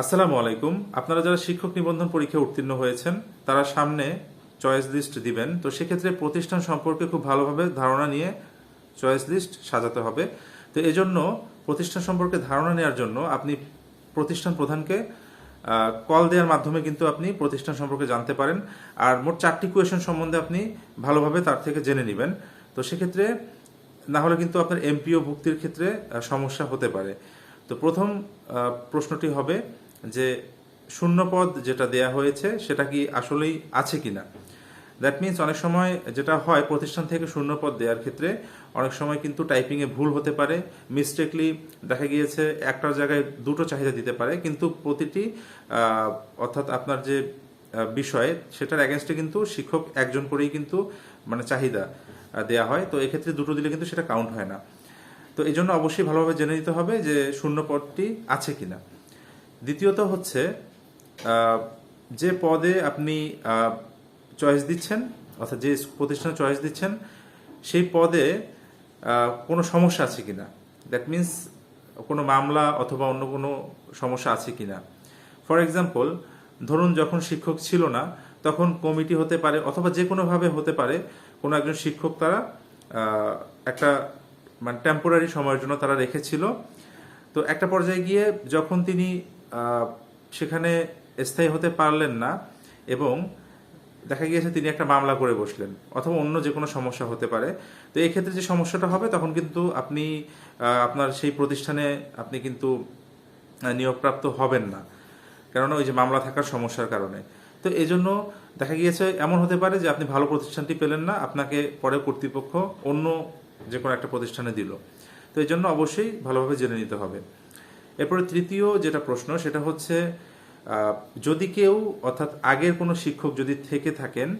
আসসালামু আলাইকুম। আপনারা যারা শিক্ষক নিবন্ধন পরীক্ষায় উত্তীর্ণ হয়েছেন, তারা সামনে চয়েস লিস্ট দিবেন। তো সেক্ষেত্রে প্রতিষ্ঠান সম্পর্কে খুব ভালোভাবে ধারণা নিয়ে চয়েস লিস্ট সাজাতে হবে। তো এজন্য প্রতিষ্ঠান সম্পর্কে ধারণা নেওয়ার জন্য আপনি প্রতিষ্ঠান প্রধানকে কল দেওয়ার মাধ্যমে কিন্তু আপনি প্রতিষ্ঠান সম্পর্কে জানতে পারেন। আর মোট চারটি কোয়েশন সম্বন্ধে আপনি ভালোভাবে তার থেকে জেনে নেবেন। তো সেক্ষেত্রে না হলে কিন্তু আপনার এমপিও ভুক্তির ক্ষেত্রে সমস্যা হতে পারে। তো প্রথম প্রশ্নটি হবে যে শূন্যপদ যেটা দেয়া হয়েছে, সেটা কি আসলেই আছে কিনা? দ্যাট মিনস অনেক সময় যেটা হয়, প্রতিষ্ঠান থেকে শূন্যপদ দেওয়ার ক্ষেত্রে অনেক সময় কিন্তু টাইপিংয়ে ভুল হতে পারে। মিস্টেকলি দেখা গিয়েছে, একটার জায়গায় দুটো চাহিদা দিতে পারে, কিন্তু প্রতিটি অর্থাৎ আপনার যে বিষয়, সেটার অ্যাগেনস্টে কিন্তু শিক্ষক একজন করেই কিন্তু মানে চাহিদা দেয়া হয়। তো এক্ষেত্রে দুটো দিলে কিন্তু সেটা কাউন্ট হয় না। তো এই জন্য অবশ্যই ভালোভাবে জেনে নিতে হবে যে শূন্য পদটি আছে কিনা। দ্বিতীয়ত হচ্ছে যে পদে আপনি চয়েস দিচ্ছেন, অর্থাৎ যে প্রতিষ্ঠানে চয়েস দিচ্ছেন, সেই পদে কোনো সমস্যা আছে কিনা? দ্যাট মিন্স কোনো মামলা অথবা অন্য কোনো সমস্যা আছে কিনা? ফর এক্সাম্পল ধরুন যখন শিক্ষক ছিল না, তখন কমিটি হতে পারে অথবা যে কোনোভাবে হতে পারে, কোনো একজন শিক্ষক তারা একটা মানে টেম্পোরারি সময়ের জন্য তারা রেখেছিল। তো একটা পর্যায়ে গিয়ে যখন তিনি সেখানে স্থায়ী হতে পারলেন না এবং দেখা গিয়েছে তিনি একটা মামলা করে বসলেন অথবা অন্য যে কোনো সমস্যা হতে পারে। তো এই ক্ষেত্রে যে সমস্যাটা হবে, তখন কিন্তু আপনি আপনার সেই প্রতিষ্ঠানে আপনি কিন্তু নিয়োগপ্রাপ্ত হবেন না। কেননা ওই যে মামলা থাকার সমস্যার কারণে। তো এই জন্য দেখা গিয়েছে, এমন হতে পারে যে আপনি ভালো প্রতিষ্ঠানটি পেলেন না, আপনাকে পরে কর্তৃপক্ষ অন্য যে কোনো একটা প্রতিষ্ঠানে দিল। তো এই জন্য অবশ্যই ভালোভাবে জেনে নিতে হবে। এরপরে তৃতীয় যেটা প্রশ্ন, সেটা হচ্ছে যদি কেউ, অর্থাৎ আগের কোনো শিক্ষক যদি থেকে থাকেন,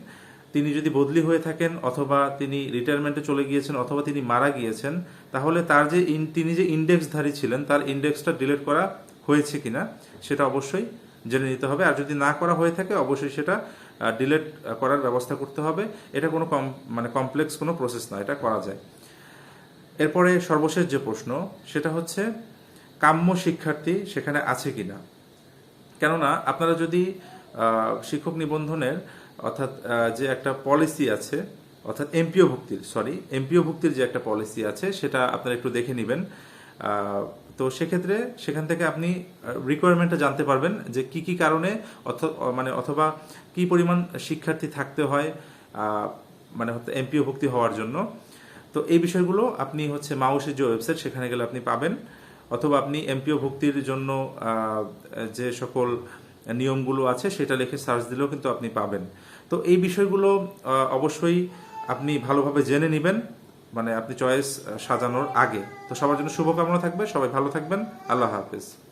তিনি যদি বদলি হয়ে থাকেন, অথবা তিনি রিটায়ারমেন্টে চলে গিয়েছেন, অথবা তিনি মারা গিয়েছেন, তাহলে তার যে তিনি যে ইন্ডেক্সধারী ছিলেন, তার ইন্ডেক্সটা ডিলিট করা হয়েছে কিনা, সেটা অবশ্যই জেনে নিতে হবে। আর যদি না করা হয়ে থাকে, অবশ্যই সেটা ডিলেট করার ব্যবস্থা করতে হবে। এটা কোনো কম মানে কমপ্লেক্স কোনো প্রসেস না, এটা করা যায়। এরপরে সর্বশেষ যে প্রশ্ন, সেটা হচ্ছে কাম্য শিক্ষার্থী সেখানে আছে কিনা? কেননা আপনারা যদি শিক্ষক নিবন্ধনের অর্থাৎ যে একটা পলিসি আছে, অর্থাৎ এমপিও ভুক্তির সরি এমপিও ভুক্তির যে একটা পলিসি আছে, সেটা আপনারা একটু দেখে নেবেন। তো সেক্ষেত্রে সেখান থেকে আপনি রিকোয়ারমেন্টটা জানতে পারবেন যে কি কি কারণে মানে অথবা কি পরিমাণ শিক্ষার্থী থাকতে হয় মানে এমপিও ভুক্তি হওয়ার জন্য। তো এই বিষয়গুলো আপনি হচ্ছে মাউসের যে ওয়েবসাইট সেখানে গেলে আপনি পাবেন। অথবা আপনি এমপিও ভুক্তির জন্য যে সকল নিয়মগুলো আছে সেটা লিখে সার্চ দিলেও কিন্তু আপনি পাবেন। তো এই বিষয়গুলো অবশ্যই আপনি ভালোভাবে জেনে নেবেন। মানে আপনি চয়েস সাজানোর আগে। তো সবার জন্য শুভকামনা থাকবে। সবাই ভালো থাকবেন। আল্লাহ হাফেজ।